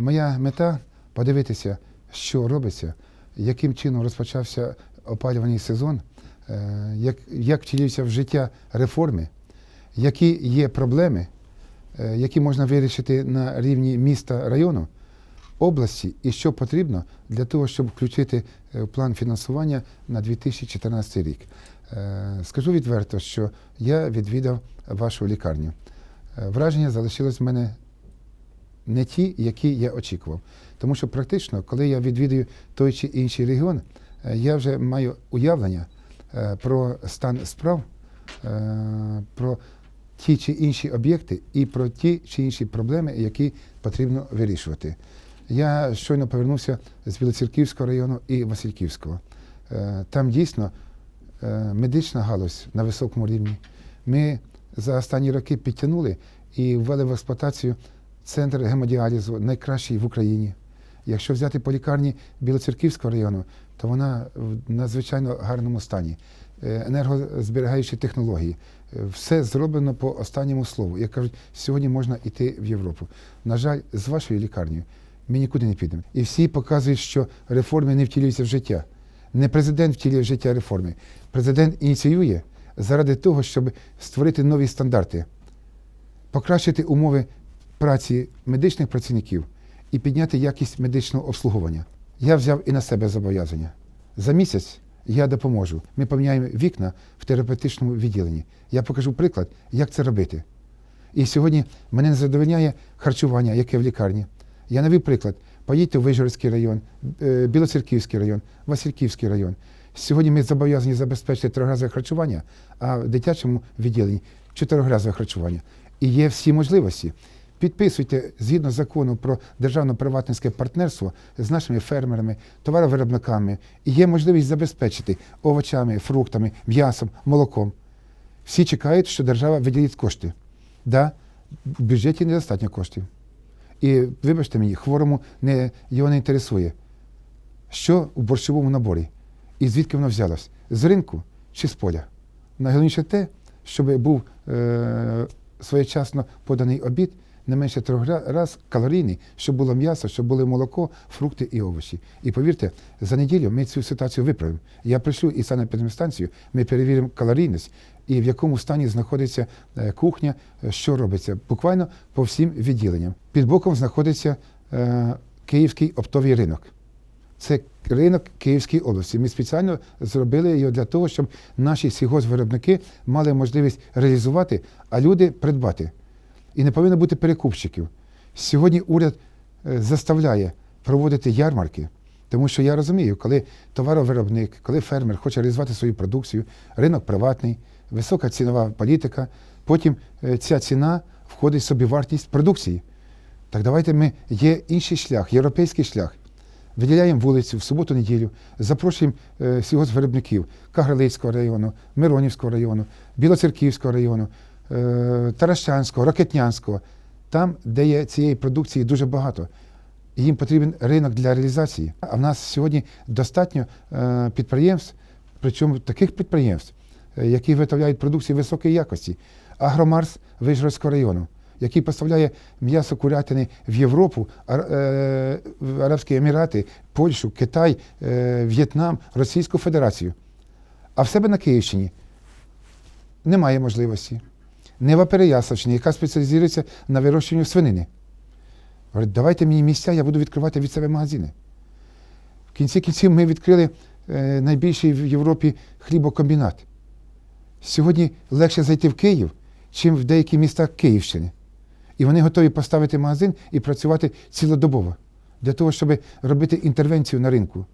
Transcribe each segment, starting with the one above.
Моя мета подивитися, що робиться, яким чином розпочався опалювальний сезон, е, як, як втілюються в життя реформи, які є проблеми, е, які можна вирішити на рівні міста, району, області, і що потрібно для того, щоб включити е, план фінансування на 2014 рік. Е, Скажу відверто, що я відвідав вашу лікарню. Е, Враження залишилось в мене не ті, які я очікував. Тому що практично, коли я відвідую той чи інший регіон, е, я вже маю уявлення е, про стан справ, е, про ті чи інші об'єкти і про ті чи інші проблеми, які потрібно вирішувати. Я щойно повернувся з Білоцерківського району і Васильківського. Там дійсно медична галузь на високому рівні. Ми за останні роки підтягнули і ввели в експлуатацію центр гемодіалізу, найкращий в Україні. Якщо взяти по лікарні Білоцерківського району, то вона в надзвичайно гарному стані. Е, Енергозберігаючі технології. Е, Все зроблено по останньому слову. Як кажуть, сьогодні можна йти в Європу. На жаль, з вашою лікарнею ми нікуди не підемо. І всі показують, що реформи не втілюються в життя. Не президент втілює в життя реформи. Президент ініціює заради того, щоб створити нові стандарти, покращити умови праці медичних працівників і підняти якість медичного обслуговування. Я взяв і на себе зобов'язання. За місяць я допоможу. Ми поміняємо вікна в терапевтичному відділенні. Я покажу приклад, як це робити. І сьогодні мене не задовольняє харчування, яке в лікарні. Я навів приклад. Поїдьте в Вижгородський район, е, Білоцерківський район, Васильківський район. Сьогодні ми зобов'язані забезпечити трьохразове харчування, а в дитячому відділенні чотирьохразове харчування. І є всі можливості. Підписуйте згідно закону про державно-приватницьке партнерство з нашими фермерами, товаровиробниками. І є можливість забезпечити овочами, фруктами, м'ясом, молоком. Всі чекають, що держава виділить кошти. Да, в бюджеті недостатньо коштів. І вибачте мені, хворому не, його не інтересує, що в борщовому наборі і звідки воно взялось? З ринку чи з поля? Найголовніше те, щоб був е, своєчасно поданий обід не менше трьох ра- раз калорійний, щоб було м'ясо, щоб було молоко, фрукти і овочі. І повірте, за неділю ми цю ситуацію виправимо. Я прийшлю і санепідемстанцію, ми перевіримо калорійність і в якому стані знаходиться е, кухня, е, що робиться, буквально по всім відділенням. Під боком знаходиться е, Київський оптовий ринок. Це ринок Київської області. Ми спеціально зробили його для того, щоб наші сільгоспвиробники мали можливість реалізувати, а люди придбати. І не повинно бути перекупщиків. Сьогодні уряд е, заставляє проводити ярмарки, тому що я розумію, коли товаровиробник, коли фермер хоче реалізувати свою продукцію, ринок приватний, висока цінова політика, потім е, ця ціна входить в собі вартість продукції. Так давайте ми є інший шлях, європейський шлях. Виділяємо вулицю в суботу-неділю, запрошуємо е, сільгоспвиробників Кагарлицького району, Миронівського району, Білоцерківського району, Таращанського, Ракетнянського. Там, де є цієї продукції дуже багато. Їм потрібен ринок для реалізації. А в нас сьогодні достатньо е, підприємств, причому таких підприємств, е, які виготовляють продукцію високої якості. Агромарс Вижгородського району, який поставляє м'ясо курятини в Європу, е, в Арабські Емірати, Польщу, Китай, е, В'єтнам, Російську Федерацію. А в себе на Київщині немає можливості. Нева Переяславщини, яка спеціалізується на вирощуванні свинини. Говорить, давайте мені місця, я буду відкривати від себе магазини. В кінці кінців ми відкрили е, найбільший в Європі хлібокомбінат. Сьогодні легше зайти в Київ, чим в деякі міста Київщини. І вони готові поставити магазин і працювати цілодобово для того, щоб робити інтервенцію на ринку,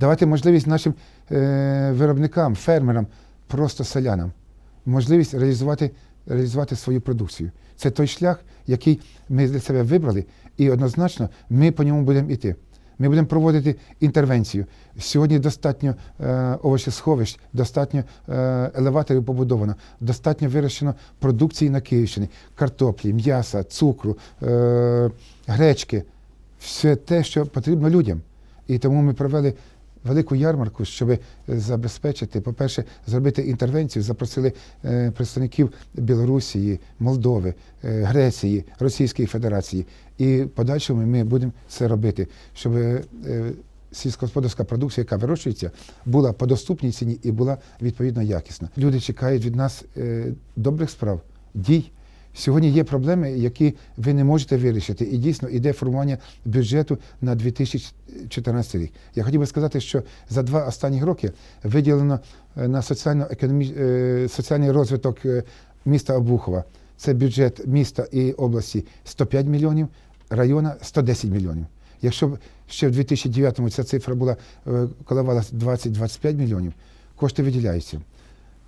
давати можливість нашим е, виробникам, фермерам, просто селянам, можливість реалізувати, реалізувати свою продукцію. Це той шлях, який ми для себе вибрали, і однозначно ми по ньому будемо йти. Ми будемо проводити інтервенцію. Сьогодні достатньо е, овочесховищ, достатньо е, елеваторів побудовано, достатньо вирощено продукції на Київщині, картоплі, м'яса, цукру, е, гречки. Все те, що потрібно людям. І тому ми провели велику ярмарку, щоб забезпечити, по-перше, зробити інтервенцію. Запросили е, представників Білорусі, Молдови, е, Греції, Російської Федерації. І в подальшому ми будемо це робити, щоб е, сільськогосподарська продукція, яка вирощується, була по доступній ціні і була відповідно якісна. Люди чекають від нас е, добрих справ, дій. Сьогодні є проблеми, які ви не можете вирішити. І дійсно йде формування бюджету на 2014 рік. Я хотів би сказати, що за два останні роки виділено е, на е, соціальний розвиток е, міста Обухова. Це бюджет міста і області 105 мільйонів, района 110 мільйонів. Якщо б ще в 2009-му ця цифра була коливалася 20-25 мільйонів, кошти виділяються.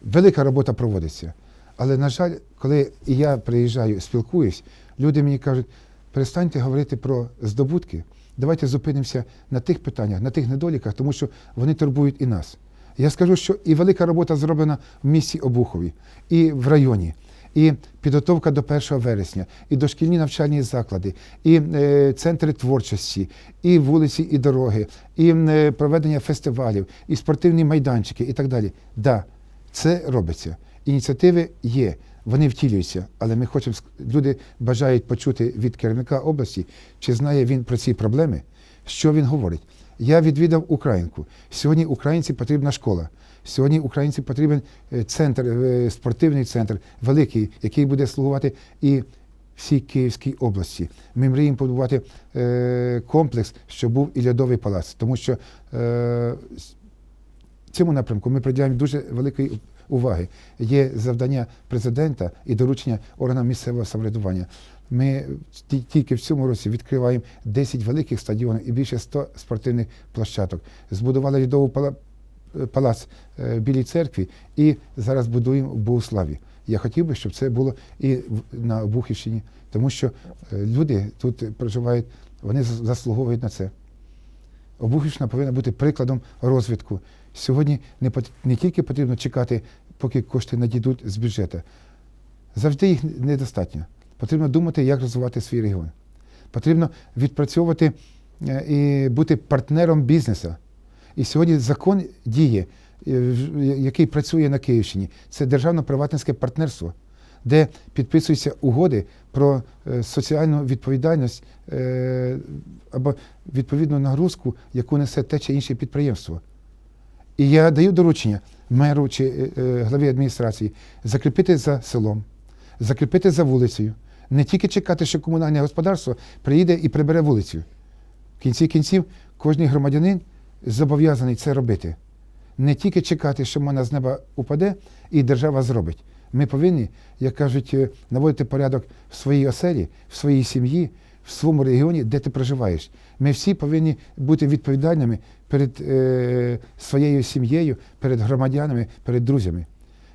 Велика робота проводиться. Але, на жаль, коли я приїжджаю, спілкуюсь, люди мені кажуть, перестаньте говорити про здобутки, давайте зупинимося на тих питаннях, на тих недоліках, тому що вони турбують і нас. Я скажу, що і велика робота зроблена в місті Обухові, і в районі, і підготовка до 1 вересня, і дошкільні навчальні заклади, і е, центри творчості, і вулиці, і дороги, і е, проведення фестивалів, і спортивні майданчики, і так далі. Да, це робиться. Ініціативи є, вони втілюються, але ми хочемо люди бажають почути від керівника області, чи знає він про ці проблеми, що він говорить. Я відвідав Українку. Сьогодні українці потрібна школа. Сьогодні українці потрібен е, центр, е, спортивний центр великий, який буде слугувати і всій Київській області. Ми мріємо побудувати е, комплекс, щоб був і льодовий палац, тому що цьому напрямку ми приділяємо дуже великої уваги. Є завдання президента і доручення органам місцевого самоврядування. Ми тільки в цьому році відкриваємо 10 великих стадіонів і більше 100 спортивних площадок. Збудували льодовий палац е, Білій церкві і зараз будуємо в Богославі. Я хотів би, щоб це було і на Обухівщині, тому що е, люди тут проживають, вони заслуговують на це. Обухівщина повинна бути прикладом розвитку. Сьогодні не, не тільки потрібно чекати, поки кошти надійдуть з бюджету. Завжди їх недостатньо. Потрібно думати, як розвивати свій регіон. Потрібно відпрацьовувати е, і бути партнером бізнесу. І сьогодні закон діє, е, який працює на Київщині. Це державно-приватницьке партнерство, де підписуються угоди про е, соціальну відповідальність е, або відповідну нагрузку, яку несе те чи інше підприємство. І я даю доручення меру чи е, главі адміністрації закріпити за селом, закріпити за вулицею. Не тільки чекати, що комунальне господарство приїде і прибере вулицю. В кінці кінців кожен громадянин зобов'язаний це робити. Не тільки чекати, що вона з неба упаде і держава зробить. Ми повинні, як кажуть, е, наводити порядок в своїй оселі, в своїй сім'ї, в своєму регіоні, де ти проживаєш. Ми всі повинні бути відповідальними перед е, своєю сім'єю, перед громадянами, перед друзями.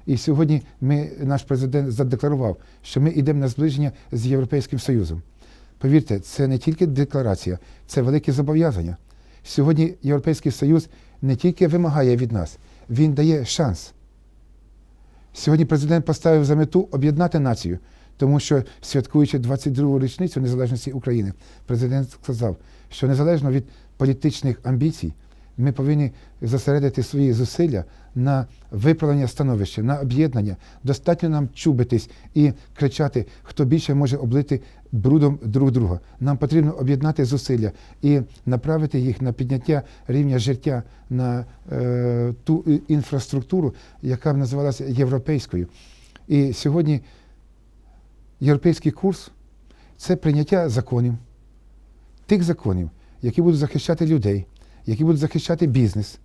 І сьогодні ми, наш президент задекларував, що ми йдемо на зближення з Європейським Союзом. Повірте, це не тільки декларація, це велике зобов'язання. Сьогодні Європейський Союз не тільки вимагає від нас, він дає шанс. Сьогодні президент поставив за мету об'єднати націю, тому що, святкуючи 22-ту річницю незалежності України, президент сказав, що незалежно від політичних амбіцій, ми повинні зосередити свої зусилля на виправлення становища, на об'єднання. Достатньо нам чубитись і кричати, хто більше може облити брудом друг друга. Нам потрібно об'єднати зусилля і направити їх на підняття рівня життя, на е, ту інфраструктуру, яка називалася європейською. І сьогодні європейський курс це прийняття законів, тих законів, які будуть захищати людей, які будуть захищати бізнес,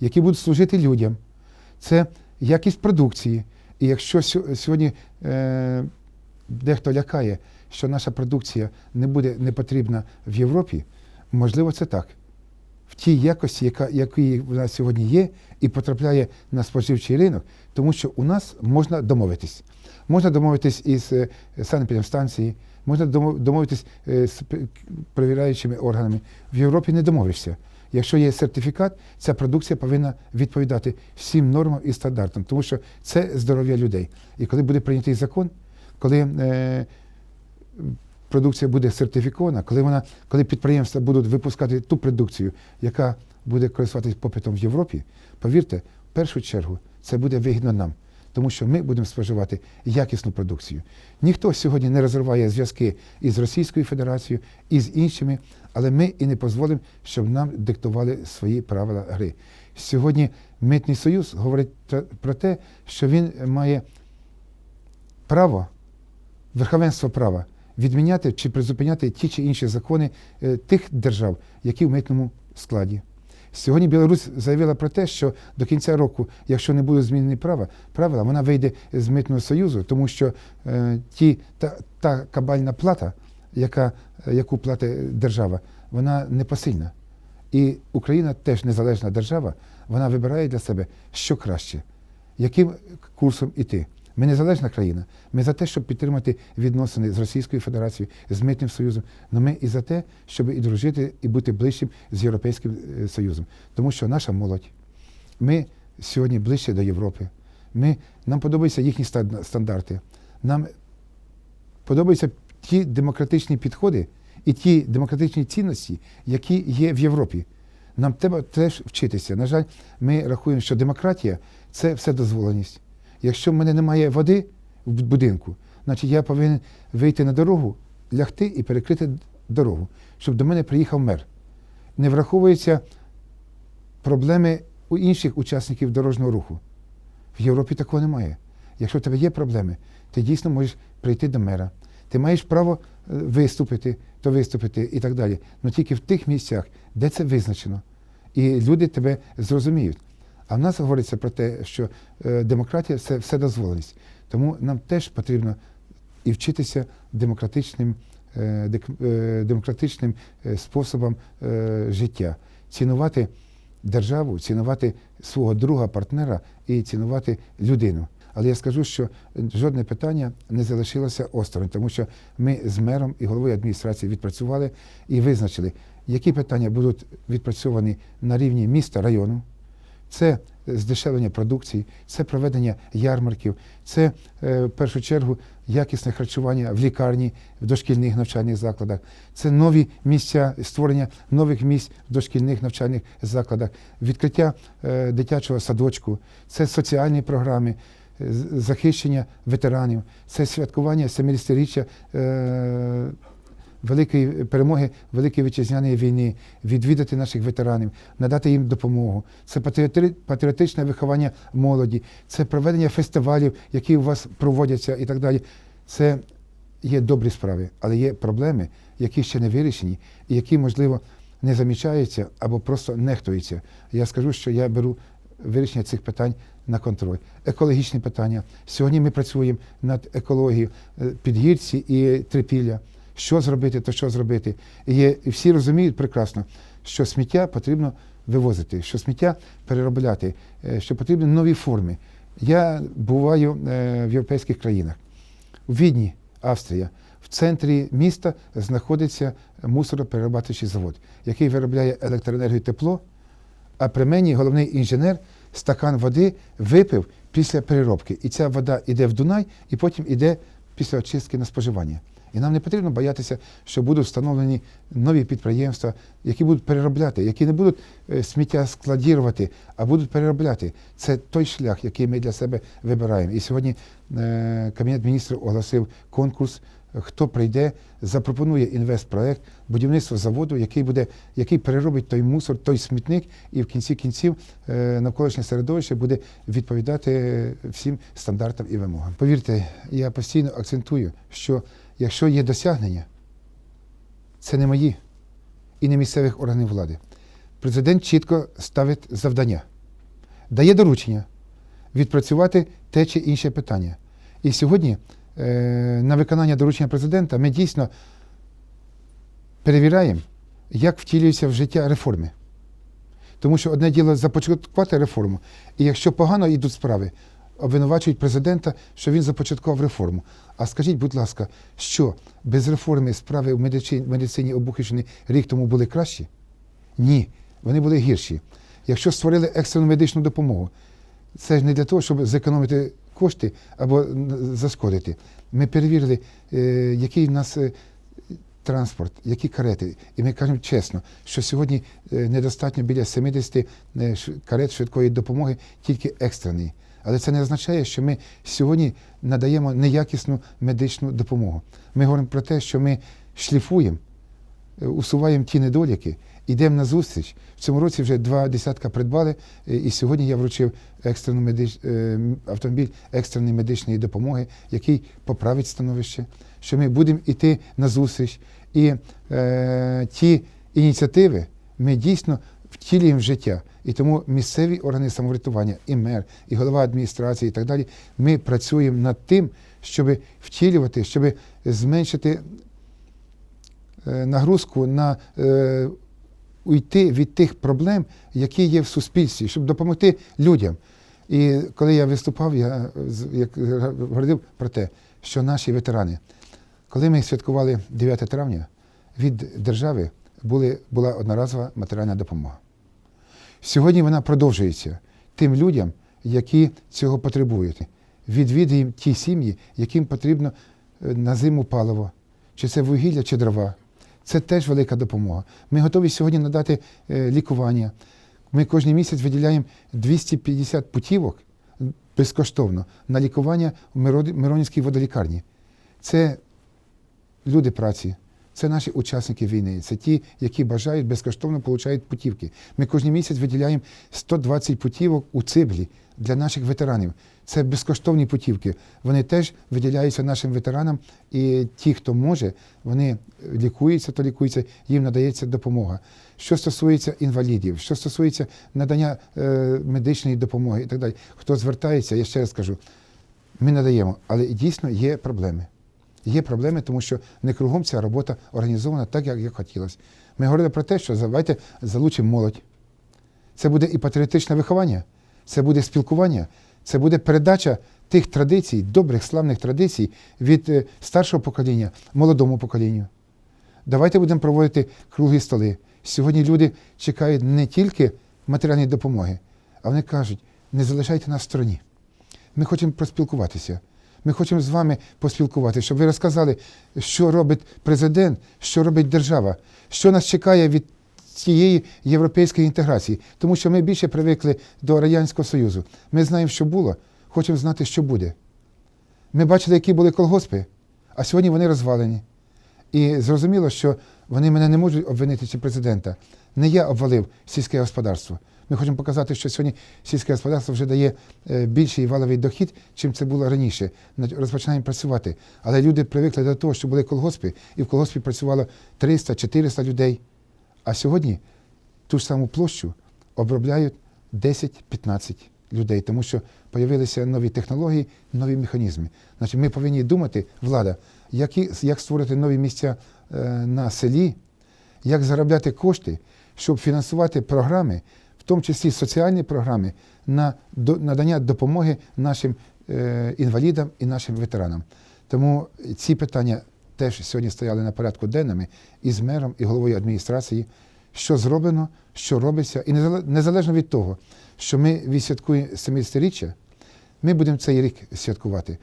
які будуть служити людям. Це якість продукції. І якщо сьогодні е, дехто лякає, що наша продукція не буде не потрібна в Європі, можливо, це так. В тій якості, яка якої в нас сьогодні є, і потрапляє на споживчий ринок, тому що у нас можна домовитись. Можна домовитись із е, санепідемстанції, можна домовитись е, з перевіряючими органами. В Європі не домовишся. Якщо є сертифікат, ця продукція повинна відповідати всім нормам і стандартам, тому що це здоров'я людей. І коли буде прийнятий закон, коли е, продукція буде сертифікована, коли вона, коли підприємства будуть випускати ту продукцію, яка буде користуватися попитом в Європі, повірте, в першу чергу це буде вигідно нам, тому що ми будемо споживати якісну продукцію. Ніхто сьогодні не розриває зв'язки із Російською Федерацією, і з іншими, але ми і не дозволимо, щоб нам диктували свої правила гри. Сьогодні Митний Союз говорить про те, що він має право, верховенство права відміняти чи призупиняти ті чи інші закони е, тих держав, які в митному складі. Сьогодні Білорусь заявила про те, що до кінця року, якщо не будуть змінені права, правила, вона вийде з митного союзу, тому що е, ті, та, та кабальна плата, яка, е, яку платить держава, вона непосильна. І Україна теж незалежна держава, вона вибирає для себе, що краще, яким курсом іти. Ми незалежна країна. Ми за те, щоб підтримати відносини з Російською Федерацією, з Митним Союзом. але ми і за те, щоб і дружити, і бути ближчим з Європейським е, Союзом. Тому що наша молодь, ми сьогодні ближче до Європи. Ми, нам подобаються їхні стандарти. Нам подобаються ті демократичні підходи і ті демократичні цінності, які є в Європі. Нам треба теж вчитися. На жаль, ми рахуємо, що демократія це вседозволеність. Якщо в мене немає води в будинку, значить я повинен вийти на дорогу, лягти і перекрити дорогу, щоб до мене приїхав мер. Не враховуються проблеми у інших учасників дорожнього руху. В Європі такого немає. Якщо в тебе є проблеми, ти дійсно можеш прийти до мера. Ти маєш право е, виступити, то виступити і так далі. Але тільки в тих місцях, де це визначено. І люди тебе зрозуміють. А в нас говориться про те, що е, демократія це вседозволеність. Тому нам теж потрібно і вчитися демократичним, е, е, демократичним способом життя, цінувати державу, цінувати свого друга, партнера і цінувати людину. Але я скажу, що жодне питання не залишилося осторонь, тому що ми з мером і головою адміністрації відпрацювали і визначили, які питання будуть відпрацьовані на рівні міста, району. Це здешевлення продукції, це проведення ярмарків, це е, в першу чергу якісне харчування в лікарні, в дошкільних навчальних закладах, це нові місця, створення нових місць в дошкільних навчальних закладах, відкриття е, дитячого садочку, це соціальні програми, захищення ветеранів, це святкування 70-річчя е, великої перемоги Великої вітчизняної війни, відвідати наших ветеранів, надати їм допомогу. Це патріотичне виховання молоді, це проведення фестивалів, які у вас проводяться і так далі. Це є добрі справи, але є проблеми, які ще не вирішені, і які, можливо, не замічаються або просто нехтуються. Я скажу, що я беру вирішення цих питань на контроль. Екологічні питання. Сьогодні ми працюємо над екологією е, підгірці і трипілля. Що зробити, то що зробити. І, є, і всі розуміють прекрасно, що сміття потрібно вивозити, що сміття переробляти, е, що потрібні нові форми. Я буваю е, в європейських країнах. У Відні, Австрія, в центрі міста знаходиться мусороперерабатуючий завод, який виробляє електроенергію і тепло. А при мені головний інженер стакан води випив після переробки. І ця вода йде в Дунай і потім йде після очистки на споживання. І нам не потрібно боятися, що будуть встановлені нові підприємства, які будуть переробляти, які не будуть е, сміття складірувати, а будуть переробляти. Це той шлях, який ми для себе вибираємо. І сьогодні е, Кабінет міністрів оголосив конкурс. Хто прийде, запропонує інвестпроект, будівництво заводу, який буде, який переробить той мусор, той смітник, і в кінці кінців е, навколишнє середовище буде відповідати всім стандартам і вимогам. Повірте, я постійно акцентую, що якщо є досягнення, це не мої і не місцевих органів влади. Президент чітко ставить завдання, дає доручення відпрацювати те чи інше питання. І сьогодні е, на виконання доручення президента ми дійсно перевіряємо, як втілюються в життя реформи. Тому що одне діло започаткувати реформу, і якщо погано йдуть справи, обвинувачують президента, що він започаткував реформу. А скажіть, будь ласка, що без реформи справи в медицині, медицині Обухівщини рік тому були кращі? Ні, вони були гірші. Якщо створили екстрену медичну допомогу, це ж не для того, щоб зекономити кошти або н- зашкодити. Ми перевірили, е, який в нас е, транспорт, які карети. І ми кажемо чесно, що сьогодні е, недостатньо біля 70 е, карет швидкої допомоги, тільки екстрений. Але це не означає, що ми сьогодні надаємо неякісну медичну допомогу. Ми говоримо про те, що ми шліфуємо, е, усуваємо ті недоліки, йдемо на зустріч. В цьому році вже два десятка придбали, е, і сьогодні я вручив екстрену медич... е, автомобіль екстреної медичної допомоги, який поправить становище, що ми будемо йти на зустріч. І е, ті ініціативи ми дійсно втілюємо в життя. І тому місцеві органи самоврятування, і мер, і голова адміністрації, і так далі, ми працюємо над тим, щоб втілювати, щоб зменшити е, нагрузку на уйти від тих проблем, які є в суспільстві, щоб допомогти людям. І коли я виступав, я як говорив про те, що наші ветерани, коли ми святкували 9 травня, від держави були, була одноразова матеріальна допомога. Сьогодні вона продовжується тим людям, які цього потребують. Відвідуємо ті сім'ї, яким потрібно е, на зиму паливо, чи це вугілля, чи дрова. Це теж велика допомога. Ми готові сьогодні надати е, лікування. Ми кожен місяць виділяємо 250 путівок безкоштовно на лікування в Миронівській водолікарні. Це люди праці, це наші учасники війни, це ті, які бажають безкоштовно получають путівки. Ми кожен місяць виділяємо 120 путівок у Циблі для наших ветеранів. Це безкоштовні путівки. Вони теж виділяються нашим ветеранам, і ті, хто може, вони лікуються, то лікуються, їм надається допомога. Що стосується інвалідів, що стосується надання е, медичної допомоги і так далі. Хто звертається, я ще раз кажу, ми надаємо, але дійсно є проблеми. Є проблеми, тому що не кругом ця робота організована так, як, як хотілося. Ми говорили про те, що давайте залучимо молодь. Це буде і патріотичне виховання, це буде спілкування, це буде передача тих традицій, добрих, славних традицій від е, старшого покоління молодому поколінню. Давайте будемо проводити круглі столи. Сьогодні люди чекають не тільки матеріальної допомоги, а вони кажуть, не залишайте нас в стороні. Ми хочемо проспілкуватися. Ми хочемо з вами поспілкуватися, щоб ви розказали, що робить президент, що робить держава, що нас чекає від цієї європейської інтеграції. Тому що ми більше привикли до Радянського Союзу. Ми знаємо, що було, хочемо знати, що буде. Ми бачили, які були колгоспи, а сьогодні вони розвалені. І зрозуміло, що вони мене не можуть обвинити чи президента. Не я обвалив сільське господарство. Ми хочемо показати, що сьогодні сільське господарство вже дає е, більший валовий дохід, чим це було раніше. Розпочинаємо працювати. Але люди привикли до того, що були колгоспи, і в колгоспі працювало 300-400 людей. А сьогодні ту ж саму площу обробляють 10-15 людей, тому що з'явилися нові технології, нові механізми. Значить, ми повинні думати, влада, які, як створити нові місця е, на селі, як заробляти кошти, щоб фінансувати програми, тому числі соціальні програми, на надання допомоги нашим е, інвалідам і нашим ветеранам. Тому ці питання теж сьогодні стояли на порядку денними і з мером, і головою адміністрації, що зроблено, що робиться, і незалежно від того, що ми відсвяткуємо 70-річчя, ми будемо цей рік святкувати.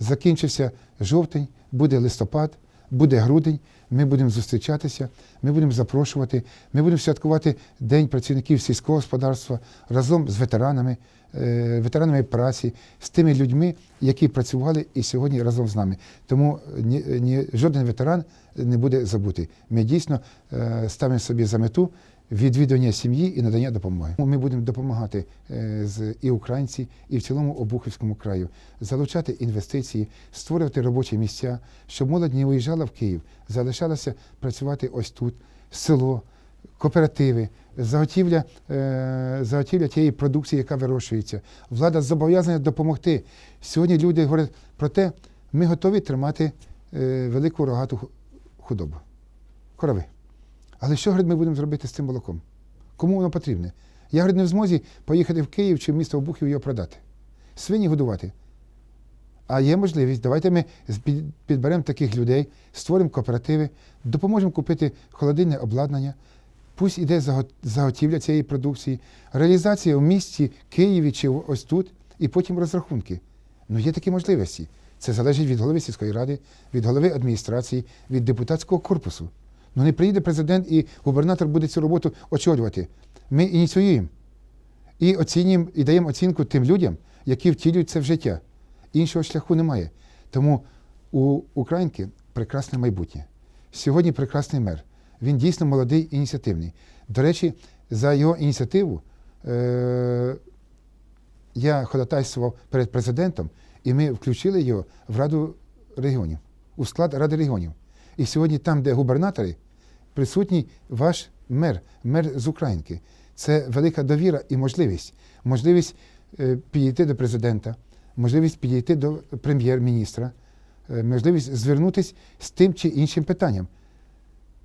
Закінчився жовтень, буде листопад, буде грудень. Ми будемо зустрічатися, ми будемо запрошувати, ми будемо святкувати День працівників сільського господарства разом з ветеранами, е, ветеранами праці, з тими людьми, які працювали і сьогодні разом з нами. Тому ні, ні, жоден ветеран не буде забутий. Ми дійсно е, ставимо собі за мету відвідування сім'ї і надання допомоги. Ми будемо допомагати е, і українці, і в цілому Обухівському краю, залучати інвестиції, створювати робочі місця, щоб молодь не виїжджала в Київ, залишалася працювати ось тут, село, кооперативи, заготівля, е, заготівля тієї продукції, яка вирощується. Влада зобов'язана допомогти. Сьогодні люди говорять про те, ми готові тримати е, велику рогату худобу, корови. Але що говорить, ми будемо зробити з цим молоком? Кому воно потрібне? Я говорить, не в змозі поїхати в Київ чи в місто Обухів його продати. Свині годувати. А є можливість, давайте ми підберемо таких людей, створимо кооперативи, допоможемо купити холодильне обладнання. Пусть іде заготівля цієї продукції, реалізація в місті Києві чи ось тут, і потім розрахунки. Ну є такі можливості. Це залежить від голови сільської ради, від голови адміністрації, від депутатського корпусу. Ну не приїде президент і губернатор буде цю роботу очолювати. Ми ініціюємо і оцінюємо, і даємо оцінку тим людям, які втілюють це в життя. Іншого шляху немає. Тому у Українки прекрасне майбутнє. Сьогодні прекрасний мер. Він дійсно молодий ініціативний. До речі, за його ініціативу е- я ходатайствував перед президентом, і ми включили його в Раду регіонів, у склад Ради регіонів. І сьогодні, там, де губернатори, присутній ваш мер, мер з Українки. Це велика довіра і можливість. Можливість е, підійти до президента, можливість підійти до прем'єр-міністра, е, можливість звернутися з тим чи іншим питанням.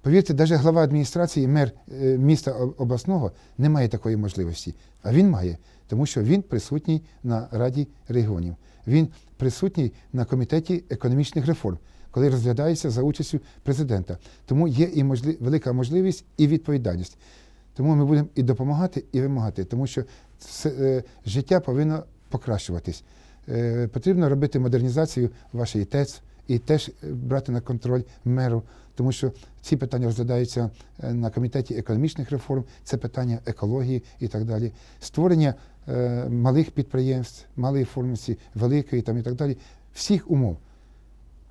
Повірте, навіть глава адміністрації, мер е, міста обласного не має такої можливості. А він має, тому що він присутній на Раді регіонів. Він присутній на комітеті економічних реформ, коли розглядається за участю президента. Тому є і можли- велика можливість і відповідальність. Тому ми будемо і допомагати, і вимагати, тому що це, е, життя повинно покращуватись. Е, потрібно робити модернізацію вашої ТЕЦ і теж е, брати на контроль меру, тому що ці питання розглядаються на комітеті економічних реформ, це питання екології і так далі. Створення малих підприємств, малої формності, великої там і так далі, всіх умов.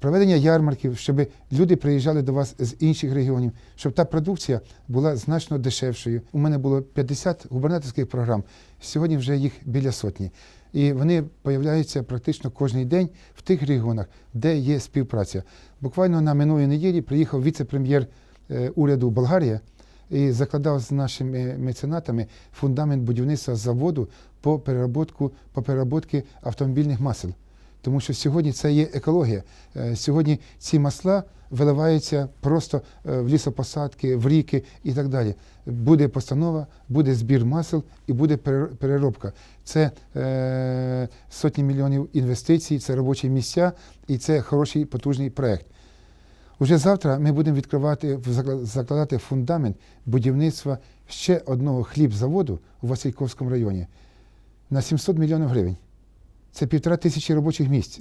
Проведення ярмарків, щоб люди приїжджали до вас з інших регіонів, щоб та продукція була значно дешевшою. У мене було 50 губернаторських програм, сьогодні вже їх біля сотні. І вони появляються практично кожен день в тих регіонах, де є співпраця. Буквально на минулій неділі приїхав віце-прем'єр е, уряду Болгарія і закладав з нашими меценатами фундамент будівництва заводу по переробку, по переробці автомобільних масел. Тому що сьогодні це є екологія. Е, Сьогодні ці масла виливаються просто е, в лісопосадки, в ріки і так далі. Буде постанова, буде збір масел і буде перер- переробка. Це е, сотні мільйонів інвестицій, це робочі місця і це хороший потужний проект. Уже завтра ми будемо відкривати, закладати фундамент будівництва ще одного хлібзаводу у Васильковському районі на 700 мільйонів гривень. Це півтора тисячі робочих місць,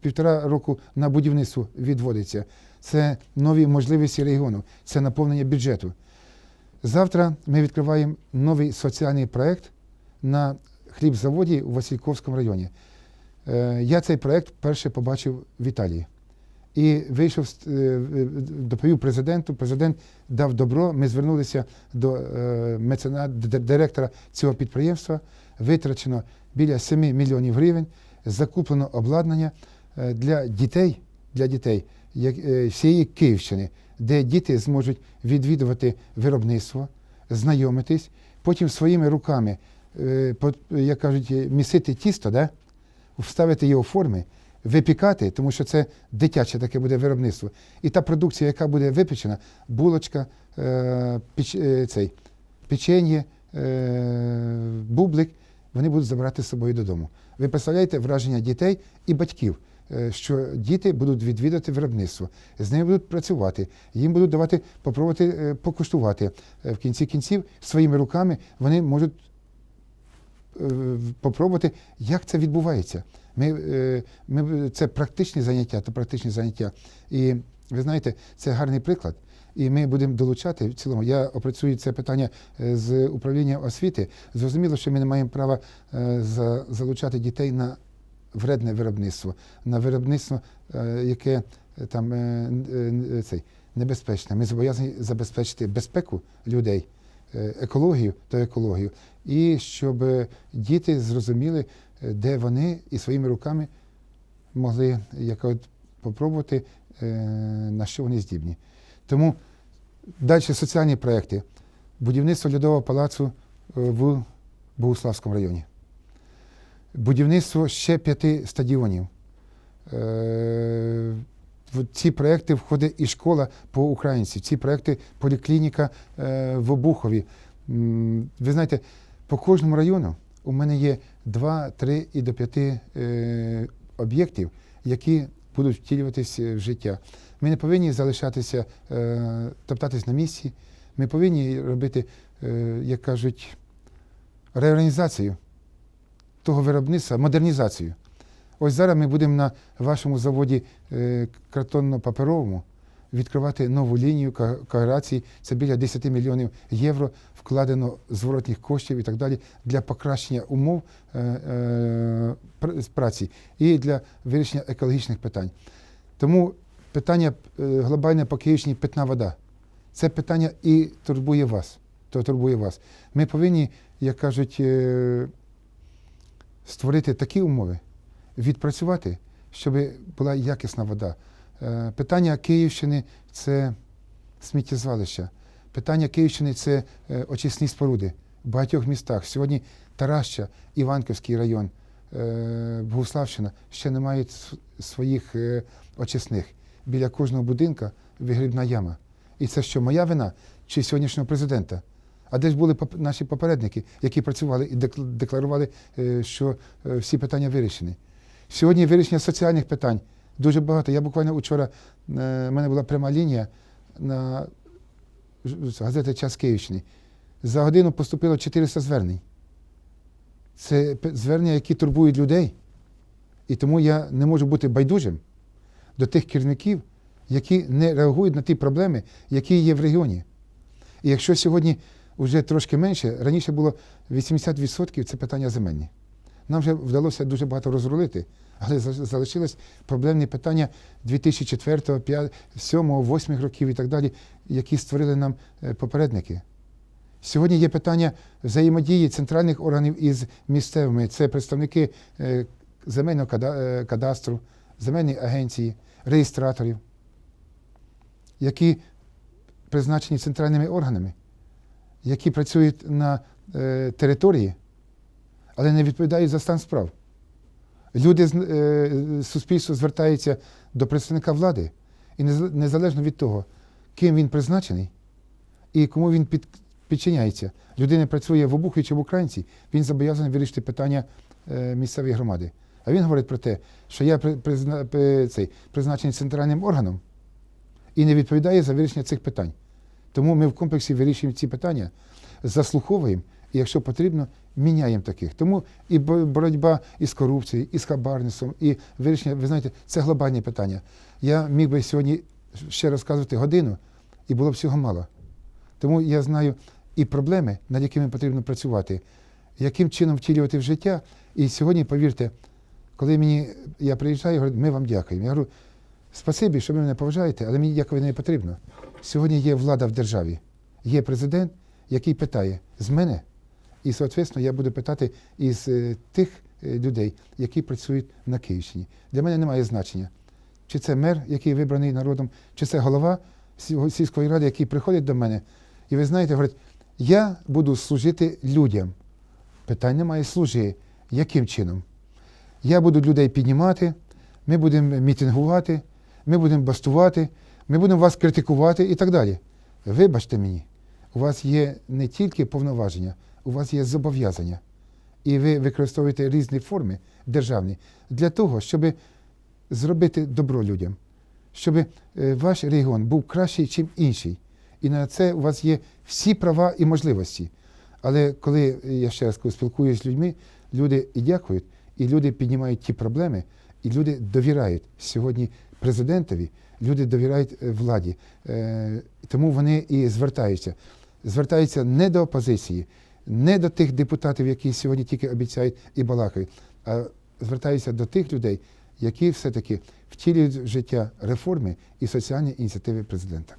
півтора року на будівництво відводиться. Це нові можливості регіону, це наповнення бюджету. Завтра ми відкриваємо новий соціальний проект на хлібзаводі у Васильковському районі. Е, Я цей проект вперше побачив в Італії. І вийшов, е, е, доповів президенту. Президент дав добро. Ми звернулися до е, мецена, д- директора цього підприємства. Витрачено біля 7 мільйонів гривень, закуплено обладнання для дітей, для дітей всієї Київщини, де діти зможуть відвідувати виробництво, знайомитись, потім своїми руками, як кажуть, місити тісто, да? вставити його форми, випікати, тому що це дитяче таке буде виробництво. І та продукція, яка буде випечена, булочка, е, печ, е, цей, печення, е, бублик, вони будуть забирати з собою додому. Ви представляєте враження дітей і батьків, що діти будуть відвідати виробництво, з ними будуть працювати, їм будуть давати попробувати покуштувати. В кінці кінців своїми руками вони можуть попробувати, як це відбувається. Ми, е, ми, це практичні заняття та практичні заняття. І ви знаєте, це гарний приклад. І ми будемо долучати в цілому. Я опрацюю це питання е, з управління освіти. Зрозуміло, що ми не маємо права е, залучати дітей на вредне виробництво, на виробництво, е, яке е, там е, е, цей, небезпечне. Ми зобов'язані забезпечити безпеку людей, е, екологію та екологію, і щоб е, діти зрозуміли, е, де вони і своїми руками могли як от, попробувати, е, на що вони здібні. Тому далі соціальні проекти. Будівництво льодового палацу е, в Богуславському районі. Будівництво ще п'яти стадіонів. Е, В ці проекти входить і школа по українці, ці проекти поліклініка е, в Обухові. Ви знаєте, по кожному району у мене є 2, 3 і до 5 е, об'єктів, які будуть втілюватися в життя. Ми не повинні залишатися, е, топтатись на місці. Ми повинні робити, е, як кажуть, реорганізацію того виробництва, модернізацію. Ось зараз ми будемо на вашому заводі е, картонно-паперовому відкривати нову лінію ко- Це біля 10 мільйонів євро вкладено зворотних коштів і так далі для покращення умов е, е, праці і для вирішення екологічних питань. Тому питання глобальне по Київщині питна вода. Це питання і турбує вас. То турбує вас. Ми повинні, як кажуть, створити такі умови, відпрацювати, щоб була якісна вода. Е, Питання Київщини це сміттєзвалища. Питання Київщини це е, очисні споруди в багатьох містах. Сьогодні Тараща, Іванківський район, е, Богуславщина ще не мають своїх очисних. Біля кожного будинка вигрібна яма. І це що, моя вина чи сьогоднішнього президента? А де ж були наші попередники, які працювали і декл- декларували, що всі питання вирішені? Сьогодні вирішення соціальних питань дуже багато. Я буквально вчора, е, в мене була пряма лінія на газети Час Київщини. За годину поступило 400 звернень. Це звернення, які турбують людей. І тому я не можу бути байдужим до тих керівників, які не реагують на ті проблеми, які є в регіоні. І якщо сьогодні вже трошки менше, раніше було 80% це питання земельні. Нам вже вдалося дуже багато розрулити, але за- залишились проблемні питання 2004, 5, 7, 8 років і так далі, які створили нам е, попередники. Сьогодні є питання взаємодії центральних органів із місцевими. Це представники е, земельного е, кадастру, земельної агенції, реєстраторів, які призначені центральними органами, які працюють на території, але не відповідають за стан справ. Люди з е, суспільство звертається до представника влади, і незалежно від того, ким він призначений і кому він під, підчиняється. Людина працює в Обухові чи в Українці, він зобов'язаний вирішити питання е, місцевої громади. А він говорить про те, що я призна, цей, призначений центральним органом і не відповідає за вирішення цих питань. Тому ми в комплексі вирішуємо ці питання, заслуховуємо і, якщо потрібно, міняємо таких. Тому і бо- боротьба із корупцією, і з хабарництвом, і вирішення, ви знаєте, це глобальні питання. Я міг би сьогодні ще розказувати годину, і було б всього мало. Тому я знаю і проблеми, над якими потрібно працювати, яким чином втілювати в життя. І сьогодні, повірте, коли мені я приїжджаю, говорять, ми вам дякуємо. Я говорю, спасибі, що ви мене поважаєте, але мені дякувати не потрібно. Сьогодні є влада в державі, є президент, який питає з мене, і, соответственно, я буду питати із е, тих е, людей, які працюють на Київщині. Для мене немає значення, чи це мер, який вибраний народом, чи це голова сільської- ради, який приходить до мене. І ви знаєте, говорить, я буду служити людям. Питань немає, служи. Яким чином? Я буду людей піднімати, ми будемо мітингувати, ми будемо бастувати, ми будемо вас критикувати і так далі. Вибачте мені, у вас є не тільки повноваження, у вас є зобов'язання. І ви використовуєте різні форми державні для того, щоб зробити добро людям, щоб е, ваш регіон був кращий, ніж інший. І на це у вас є всі права і можливості. Але коли е, я ще раз спілкуюся з людьми, люди і дякують, і люди піднімають ті проблеми, і люди довіряють сьогодні президентові, люди довіряють е, владі. Тому вони і звертаються. Звертаються не до опозиції, не до тих депутатів, які сьогодні тільки обіцяють і балакають, а звертаються до тих людей, які все-таки втілюють життя реформи і соціальні ініціативи президента.